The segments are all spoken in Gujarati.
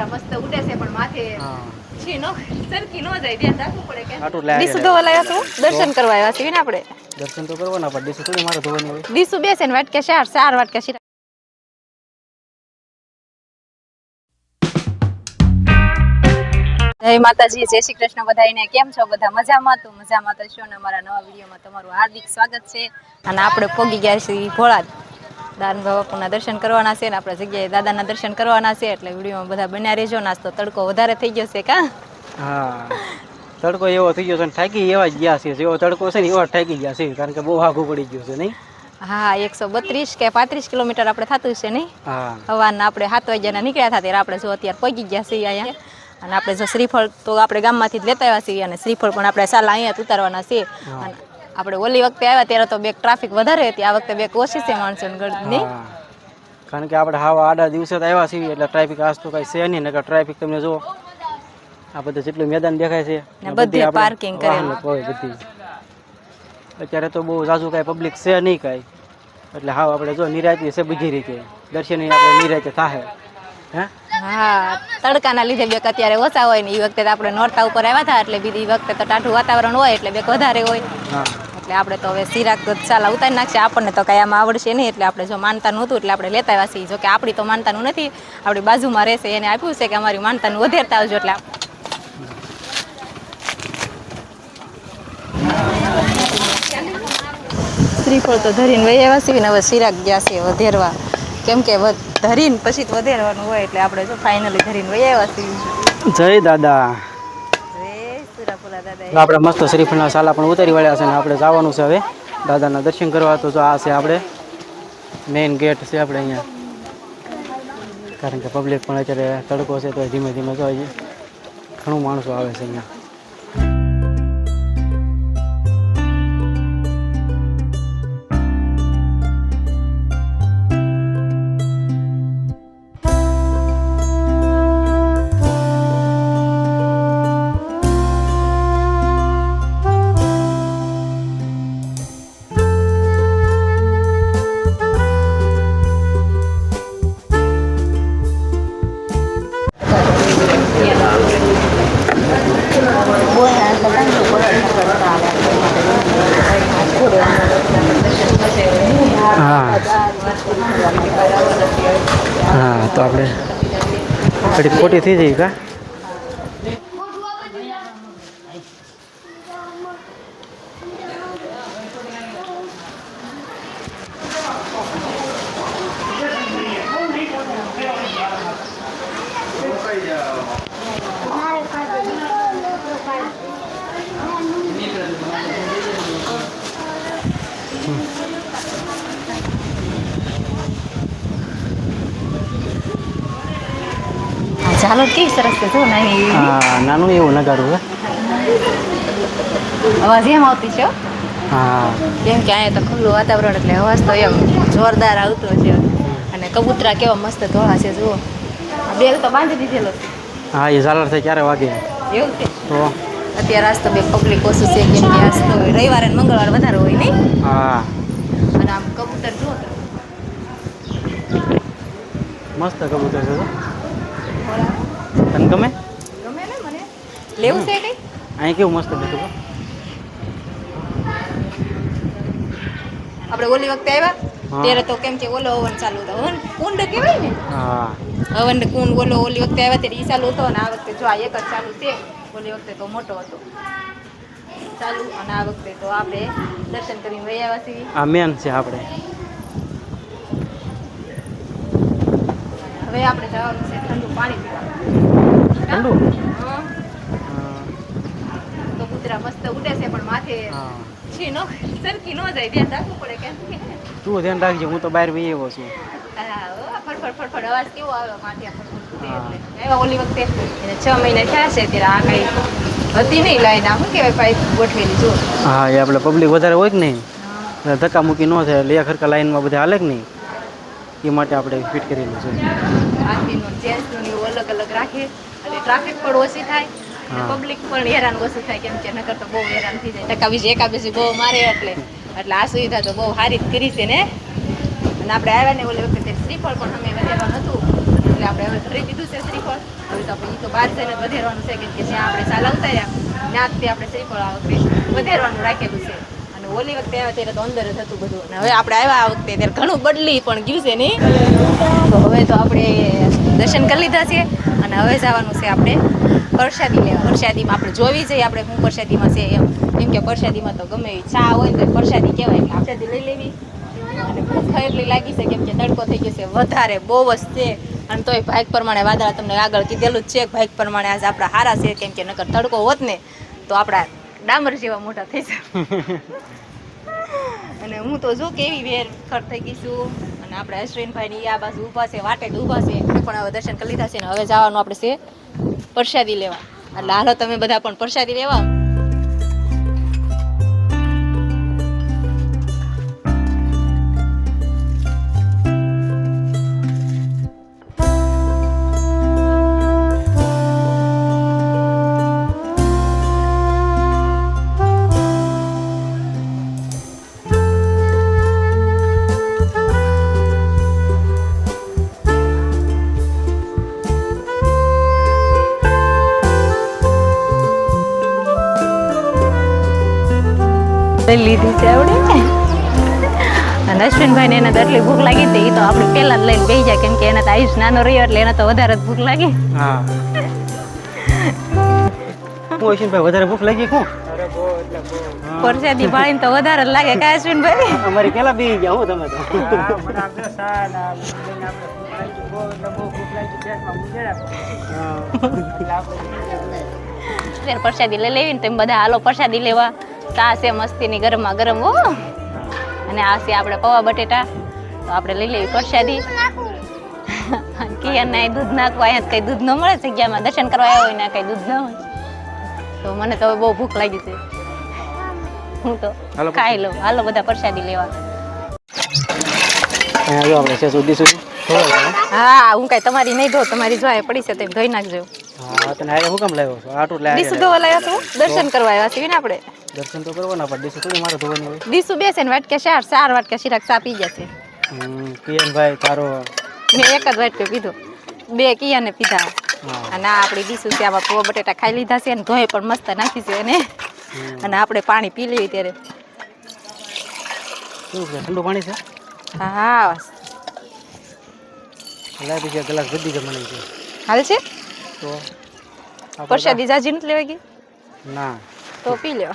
કબૂતરા મસ્ત ઉડે છે પણ માથે છીનો સરકી નો જાય ધ્યાન રાખવું પડે કે. આટલું લાગે દીસુ ધોવા લાવ્યા છો? દર્શન કરવા આવ્યા છીએ ને આપણે? દર્શન તો કરવાના પણ દીસુ થોડી મારે ધોવાની હોય. દીસુ બેસે ને વાટકે ચાર ચાર વાટકે શીરા જય માતાજી જય શ્રી કૃષ્ણ બધાને કેમ છો બધા? મજામાં? તો મજામાં. તો છો ને અમારા નવા વિડીયોમાં તમારું હાર્દિક સ્વાગત છે. અને આપણે પોગી ગયા છીએ ભોળાદ. દાન બાપુના દર્શન કરવાના છે ને આપણે જગ્યાએ દાદાના દર્શન કરવાના છે એટલે વિડીયોમાં બધા બન્યા રહેજો નાસ્તો તડકો વધારે થઈ ગયો છે કા? હા. તડકો એવો થઈ ગયો છે અને થાકી એવા જ ગયા છે. જેવો તડકો છે ને એવા થાકી ગયા છે કારણ કે બહુ આઘું પડી ગયું છે નહીં? હા એકસો બત્રીસ કે પાંત્રીસ કિલોમીટર આપણે થતું છે નહીં? હા. સવારના આપણે સાત વાગ્યાના નીકળ્યા હતા ત્યારે આપણે જો અત્યારે પગી ગયા છીએ અહીંયા. અને આપણે જો શ્રીફળ તો આપણે ગામમાંથી જ લેતા આવ્યા છીએ અને શ્રીફળ પણ આપણે સાલા અહીંયા જ ઉતારવાના છે અને આપણે ઓલી વખતે આવ્યા ત્યારે તો બે ટ્રાફિક વધારે હતી. આ વખતે બે ઓછી છે માણસોની કારણ કે આપણે હાવ આડા દિવસે તો આવ્યા છીએ એટલે ટ્રાફિક આજ તો કઈ છે નહીં નકર ટ્રાફિક તમને જો આ બધું જેટલું મેદાન દેખાય છે બધી પાર્કિંગ કરેલું. હોય બધી. અત્યારે તો બહુ ઝાઝુ કાંઈ પબ્લિક છે નહીં કાંઈ. એટલે હાવ આપણે જો નિરાતી છે બધી રીતે. દર્શન આપણે નિરાતે થાય હે? હા તડકાના લીધે બેક અત્યારે ઓછા હોય ને એ વખતે આપણે નોરતા ઉપર આવ્યા હતા એટલે બીજી વખતે તો ટાઢું વાતાવરણ હોય એટલે બેક વધારે હોય. હા. એટલે આપણે તો હવે સિરાક ચાલા ઉતારી નાખશે. આપણને તો કાંઈ આમાં આવડશે નહીં, એટલે આપણે જો માનતા નહોતું, એટલે આપણે લેતા આવ્યા છીએ. જો આપણી તો માનતાનું નથી, આપણી બાજુમાં રહેશે. એને આપ્યું છે કે અમારી માનતાનું વધારતા આવજો એટલે શ્રીફળ તો ધરીને વહી આવ્યા છીએ ને હવે સિરાક ગયા છે વધેરવા. કેમ કે ધરીને પછી જ વધેરવાનું હોય, એટલે આપણે જો ફાઇનલી ધરીને વહી આવ્યા છીએ. જય દાદા જય સુરાપુરા દાદા એટલે આપણે મસ્ત શ્રીફળના સાલા પણ ઉતારી વાળ્યા છે ને આપણે જવાનું છે હવે. દાદાના દર્શન કરવા તો આ છે આપણે. મેઇન ગેટ છે આપણે અહીંયા. કારણ કે પબ્લિક પણ અત્યારે તડકો છે તો ધીમે ધીમે તો ઘણું માણસો આવે છે અહીંયા. ઘડી ખોટી થઈ ઝાલર કેવી સરસ છે જો નાની હા નાનું એવું નગારું અવાજ એમ આવતી છે હા કેમ કે અહીંયા તો ખુલ્લું વાતાવરણ એટલે અવાજ તો એમ જોરદાર આવતો છે અને કબૂતરા કેવા મસ્ત ધોળા છે જુઓ બેલ તો બાંધી દીધેલો હા એ ઝાલર થાય ક્યારે વાગે એવું છે તો અત્યારે આજ તો બે પબ્લિક ઓછું છે કેમ કે આજ તો રવિવારે અને મંગળવાર વધારે હોય નહીં હા અને આમ કબૂતર જુઓ મસ્ત કબૂતર છે તને ગમે? ગમે ને મને? લેવું છે કઈ? અહીં કેવું મસ્ત બેઠું આપણે ઓલી વખતે આવ્યા? ત્યારે તો કેમ કે ઓલો હવન ચાલુ હતો. હવન કુંડ કહેવાય ને? હા. હવન કુંડ ઓલો ઓલી વખતે આવ્યા ત્યારે ઈ ચાલુ હતો અને આ વખતે જો આ એક જ ચાલુ છે. ઓલી વખતે તો મોટો હતો. ચાલુ અને આ વખતે તો આપણે દર્શન કરીને વહી આવ્યા છીએ. આ મેન છે આપણે. હવે આપણે જવાનું છે ઠંડુ પાણી પીવા ઠંડુ. તો કૂતરા મસ્ત ઉડે છે પણ માથે છી નો સરકી નો જાય ધ્યાન રાખવું પડે કે. તું ધ્યાન રાખજે હું તો બહાર એવો છું. ફડફડ ફડફડ અવાજ કેવો આવે માથે. એટલે. ઓલી વખતે છ મહિના થયા છે ત્યારે આ કઈ હતી નહીં લાઈન આ શું કહેવાય પાઇપ ગોઠવેલી જો. હા એ આપણે પબ્લિક વધારે હોય કે નહીં? ધક્કા મૂકી ન થાય એટલે ખરખા લાઈનમાં બધા હાલે કે નહીં? એ માટે આપણે ફિટ કરેલું છે. અલગ અલગ રાખે અને ટ્રાફિક પણ ઓછી થાય પબ્લિક પણ હેરાન ઓછું થાય કેમ કે નકર તો બહુ હેરાન થઈ જાય. ટકા બીજી એકાબીજી બહુ મારે એટલે. એટલે આ સુવિધા તો બહુ સારી જ કરી છે ને. અને આપણે આવ્યા ને ઓલી વખતે શ્રીફળ પણ અમે વધારવાનું હતું. એટલે આપણે હવે ભરી દીધું છે શ્રીફળ. હવે તો આપણે ઈ તો બહાર જઈને વધારવાનું છે કેમ કે જ્યાં આપણે સાલા ઉતાર્યા ત્યાંથી આપણે શ્રીફળ આ વખતે વધારવાનું રાખેલું છે. અને ઓલી વખતે આવ્યા ત્યારે તો અંદર જ હતું બધું. અને હવે આપણે આવ્યા આ વખતે ત્યારે ઘણું બદલી પણ ગયું છે નહીં તો હવે તો આપણે દર્શન કરી લીધા છે. અને હવે જવાનું છે આપણે પ્રસાદી લેવા પ્રસાદીમાં આપણે જોવી જોઈએ આપણે હું પ્રસાદીમાં છે એમ. કેમ કે પ્રસાદીમાં તો ગમે એવી ચા હોય ને તો પ્રસાદી કહેવાય એટલે આપણે લઈ લેવી. અને ભૂખ એટલી લાગી છે કેમ કે તડકો થઈ ગયો છે. વધારે બહુ જ છે. અને તોય ભાઈક પ્રમાણે વાદળા તમને આગળ કીધેલું જ છે કે ભાગ પ્રમાણે આજે આપણા હારા છે કેમ કે નકર તડકો હોત ને તો આપણા ડામર જેવા મોટા થઈ જાય અને હું તો જો કેવી વેર ખર થઈ ગઈ છું. અને આપણે અશ્વિનભાઈ ની આ બાજુ ઊભા છે વાટે ઊભા છે. પણ હવે દર્શન કરી લીધા છે ને હવે જવાનું આપણે છે પ્રસાદી લેવા. એટલે હાલો તમે બધા પણ પ્રસાદી લેવા. લઈ લીધી છે આવડે અને અશ્વિનભાઈને એને તો એટલી ભૂખ લાગી હતી એ તો આપણે પહેલા જ લઈને બેસી જાય કેમ કે એને તો આયુષ નાનો રહ્યો એટલે એને તો વધારે જ ભૂખ લાગી. હા. હું અશ્વિનભાઈ વધારે ભૂખ લાગી શું પરસાદી ભાળીને તો વધારે જ લાગે કા અશ્વિનભાઈ? અમારી પેલા બી ગયા હું તમે તો. પ્રસાદી લઈ લેવી ને તેમ બધા હાલો પ્રસાદી લેવા. છે મસ્તીની ગરમમાં ગરમ હો. અને આ છે આપણે પૌવા બટેટા. તો આપણે લઈ લેવી પ્રસાદી. કિયાને દૂધ નાખવા અહીંયા કઈ દૂધ ન મળે જગ્યામાં. દર્શન કરવા આવ્યા હોય ને કંઈ દૂધ ન હોય તો મને તો બહુ ભૂખ લાગી છે. હું તો ખાઈ લઉં. હાલો બધા પ્રસાદી લેવા. અહીંયા જો આપણે છે સુધી સુધી. હા હું કઈ તમારી નહીં ધો તમારી જો પડી છે તેમ ધોઈ નાખજો. હા તને આજે હું કામ લાવ્યો છો? આટલું લાવ્યા દીસુ ધોવા લાવ્યા છો? દર્શન કરવા આવ્યા છીએ ને આપણે? દર્શન તો કરવાના પણ દિવસે થોડી મારે ધોવાની હોય. દીસુ બેસે ને વાટકે ચાર ચાર વાટકે શિરાક સાપી પી ગયા છે હમ, કિયનભાઈ તારો મેં એક જ વાટકે પીધો. બે કિયાને પીધા. અને આ આપણી દીસુ છે આમાં પો બટેટા ખાઈ લીધા છે અને ધોઈ પણ મસ્ત નાખી છે અને અને આપણે પાણી પી લઈએ ત્યારે. શું છે ઠંડુ પાણી છે? હા લાવી બીજા ગ્લાસ બધી જ છે. હાલ છે? તો? પરસાદી જાજી નથી લેવા ગઈ? ના. તો પી લ્યો.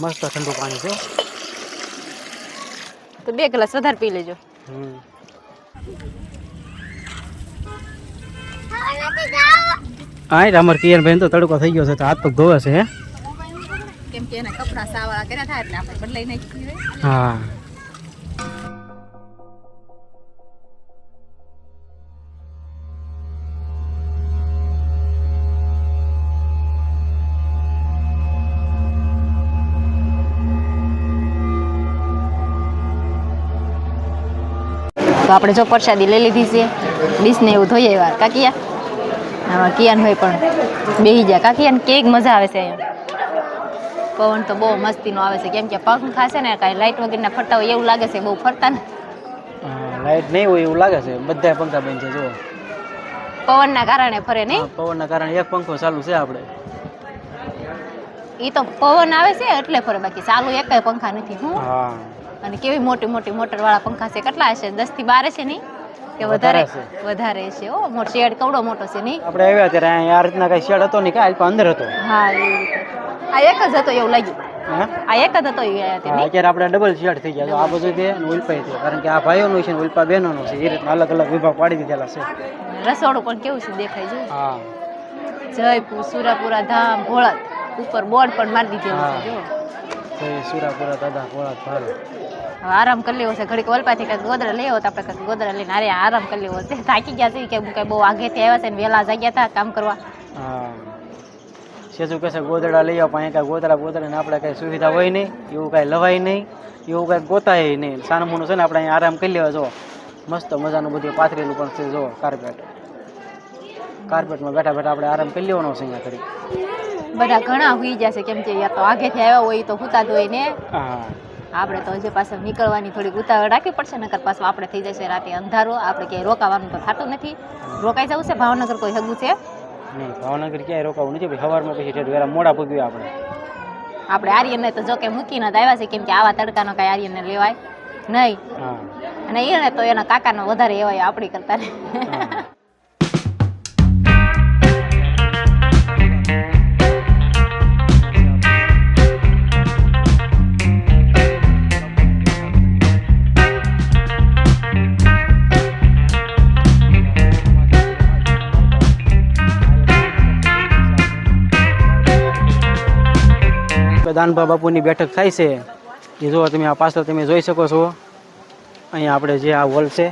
મસ્ત ઠંડુ પાણી છે. તો બે ગ્લાસ વધારે પી લેજો. હા એટલે અમારે કિયનભાઈ તો તડકો થઈ ગયો છે તો હાથ પગ ધોવે છે કેમ કે એના કપડા સાવા કર્યા થાય એટલે આપણે બદલાઈ નાખી હા. તો આપણે જો પ્રસાદી લઈ લીધી છે. ડીશને એવું ધોઈએ વાર કાકિયા? હા કિયાન હોય પણ બેહી ગયા. કાકિયાને કેક મજા આવે છે અહીંયા પવન તો બહુ મસ્તીનો આવે છે. કેમ કે પંખા છે ને કાંઈ લાઇટ વગરના ફરતા હોય એવું લાગે છે. બહુ ફરતા ને લાઇટ નહીં હોય એવું લાગે છે. બધા પંખા બંધ છે જો પવનના કારણે ફરે નહીં? પવનના કારણે એક પંખો ચાલુ છે આપણે. એ તો પવન આવે છે એટલે ફરે. બાકી ચાલુ એકેય પંખા નથી હું. હા. અને કેવી મોટી મોટી મોટર વાળા પંખા છે? કેટલા હશે દસથી બાર છે નહીં? કે વધારે? વધારે છે. ઓ મોટો શેડ કવડો મોટો છે નહીં? આપણે આવ્યા ત્યારે અહીંયા આ રીતના કઈ શેડ હતો નહીં કાલ અંદર હતો. હા આ એક જ હતો એવું લાગ્યું. આ એક જ હતો અત્યારે આપણે ડબલ શેડ થઈ ગયા આ બધું છે અને છે. કારણ કે આ ભાઈઓનું છે ને ઉલ્પા બહેનોનું છે. એ રીતના અલગ અલગ વિભાગ પાડી દીધેલા છે. રસોડું પણ કેવું છે દેખાય છે હા. જયપુર સુરાપુરા ધામ ભોળાત ઉપર બોર્ડ પણ મારી દીધેલું છે જો. એ સુરાપુરા દાદા ભારત હવે આરામ કરી લેવો છે ઘડીક વલપાથી કંઈક ગોદરા લેવો તો આપણે કંઈક ગોદરા લઈને અરે આરામ કરી લેવો છે. થાકી ગયા છે કે કંઈ બહુ આગેથી આવ્યા છે ને વહેલા જાગ્યા હતા કામ કરવા. હા. સેજુ કહેશે ગોદડા લઈ આવો પણ કાંઈ ગોદડા ગોદડા આપણે કાંઈ સુવિધા હોય નહીં એવું કાંઈ લવાય નહીં એવું કાંઈ ગોતાય નહીં. સાનમુનું છે ને આપણે અહીંયા આરામ કરી લેવા જો. મસ્ત મજાનું બધું પાથરેલું પણ છે જો કાર્પેટ કાર્પેટમાં બેઠા બેઠા આપણે આરામ કરી લેવાનો છે અહીંયા કરી બધા ઘણા હુઈ જશે કેમ કે યા તો આગેથી આવ્યા હોય તો હુતા જ હોય ને. આપણે તો હજી પાછળ નીકળવાની થોડીક ઉતાવળ રાખવી પડશે નકર પાછું આપણે થઈ જશે રાતે અંધારો. આપણે ક્યાંય રોકાવાનું તો થતું નથી. રોકાઈ જવું છે? ભાવનગર કોઈ હગું છે? નહીં ભાવનગર ક્યાંય રોકાવું નથી. ભાઈ સવારમાં પછી ઠેઠ મોડા પગ્યું આપણે. આપણે આર્યનને તો જોકે મૂકીને જ આવ્યા છે. કેમ કે આવા તડકાનો કાંઈ આર્યનને લેવાય નહીં. અને એને તો એના કાકાનો વધારે એવાય આપણી કરતા. દાનભા બાપુની બેઠક થાય છે. એ જુઓ તમે આ પાછળ તમે જોઈ શકો છો. અહીંયા આપણે જે આ હોલ છે,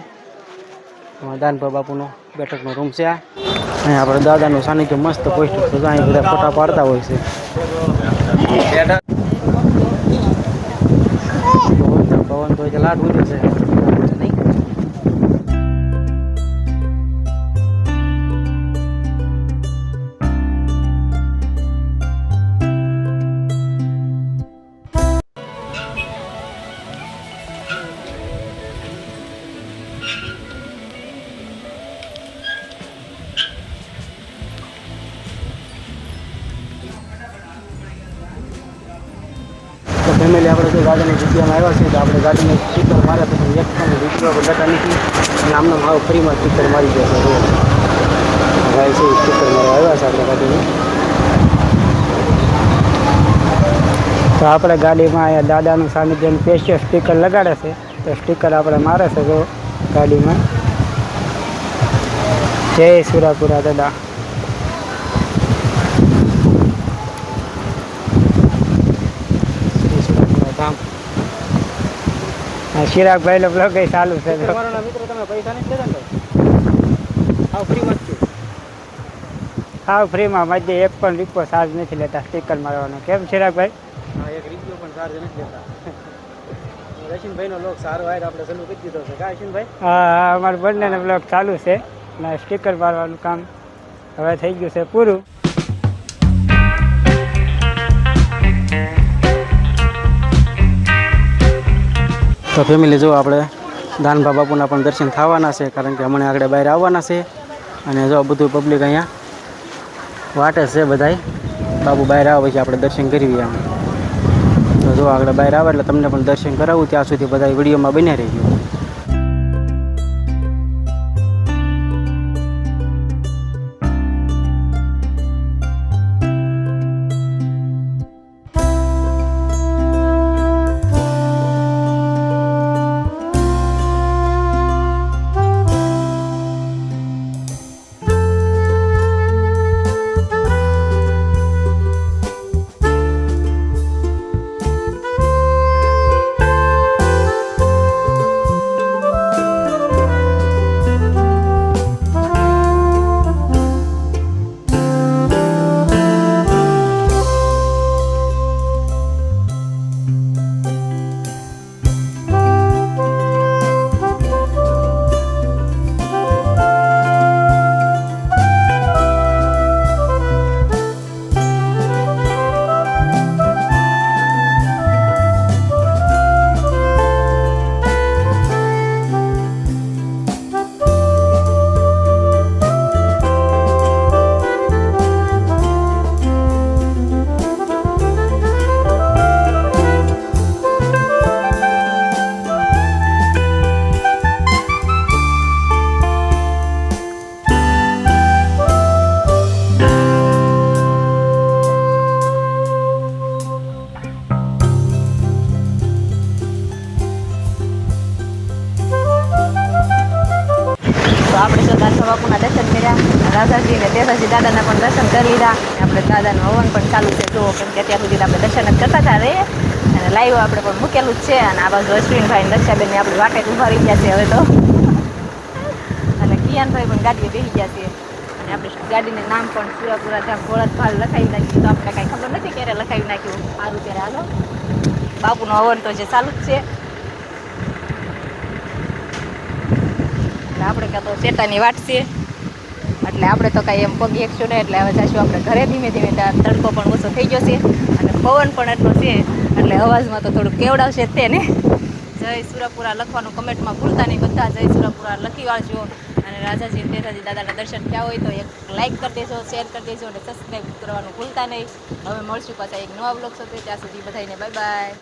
એમાં દાનભા બાપુનો બેઠકનો રૂમ છે આ. અહીંયા આપણે દાદાનું સાનિધ્ય મસ્ત પોસ્ટ તો અહીં બધા ફોટા પાડતા હોય છે. પવન તો જે લાટ ઉડે છે. ફેમિલી આપણે જો ગાડીની જગ્યામાં આવ્યા છીએ તો આપણે ગાડીને સ્ટીકર માર્યા પછી એક પણ વીડિયો ડટા નથી. અને આમનો મારો ફ્રીમાં સ્ટીકર મારી ગયો છે. છે સ્ટીકર મારવા આવ્યા છે આપણે ગાડીને. તો આપણે ગાડીમાં અહીંયા દાદાનું સાનિધ્યનું સ્પેશિયલ સ્ટીકર લગાડે છે. તો સ્ટીકર આપણે મારે છે જો ગાડીમાં. જય સુરાપુરા દાદા શ્રી સુરાપુરા ધામ હા, ચિરાગભાઈ નો બ્લોગ ચાલુ છે. તમારા મિત્રો તમે પૈસા નથી દેતા ને હા ફ્રીમાં જ છે? ફ્રીમાં મધ્ય એક પણ રીપો ચાર્જ નથી લેતા સ્ટીકર મારવાનો. કેમ ચિરાગભાઈ હા એક રૂપિયો પણ ચાર્જ નથી લેતા. રશીનભાઈનો લોક સારો આવ્યો આપણે ચાલુ કરી દીધો છે. કા રશીનભાઈ? હા અમારા બંનેનો બ્લોગ ચાલુ છે. અને સ્ટીકર મારવાનું કામ હવે થઈ ગયું છે પૂરું. તો ફેમિલી જો આપણે દાનભા બાપુના પણ દર્શન થવાના છે, કારણ કે હમણાં આગળ બહાર આવવાના છે. અને જો બધું પબ્લિક અહીંયા વાટે છે બધાય. બાપુ બહાર આવે પછી આપણે દર્શન કરીએ એમ તો જો આગળ બહાર આવે એટલે તમને પણ દર્શન કરાવું, ત્યાં સુધી બધા વિડીયોમાં બન્યા રહીજો. આપણે દાદા બાપુના દર્શન કર્યા રાધાજી ને દેસાજી દાદાના પણ દર્શન કરી લીધા. આપણે દાદાનું હવન પણ ચાલુ છે. જુઓ કેમ કે અત્યાર સુધી આપણે દર્શન જ કરતા હતા રે. અને લાઈવ આપણે પણ મૂકેલું જ છે. અને આ બાજુ અશ્વિનભાઈ ને રક્ષાબેન આપણી વાટે ઊભા રહી ગયા છે હવે તો. અને કિયાનભાઈ પણ ગાડીએ બેસી ગયા છે. અને આપણે ગાડીને નામ પણ સુરાપુરા ત્યાં ભોળાત ભાલ લખાવી નાખ્યું. તો આપણે કાંઈ ખબર નથી ક્યારે લખાવી નાખ્યું. સારું ત્યારે હાલો. બાપુનું હવન તો જે ચાલુ જ છે. આપણે કાં તો શેટાની વાટ છે. એટલે આપણે તો કાંઈ એમ પગી એકશું નહીં, એટલે હવે જઈશું આપણે ઘરે ધીમે ધીમે તડકો પણ ઓછો થઈ ગયો છે અને પવન પણ એટલો છે, એટલે અવાજમાં તો થોડુંક કેવડાવશે તેને જય સુરાપુરા લખવાનું કમેન્ટમાં ભૂલતા નહીં બધા, જય સુરાપુરા લખી વાળજો અને રાજાજી તેરાજી દાદાના દર્શન થયા હોય તો એક લાઇક કરી દેજો શેર કરી દેજો અને સબસ્ક્રાઈબ કરવાનું ભૂલતા નહીં. હવે મળશું પાછા એક નવા બ્લોગ સાથે, ત્યાં સુધી બધાને બાય બાય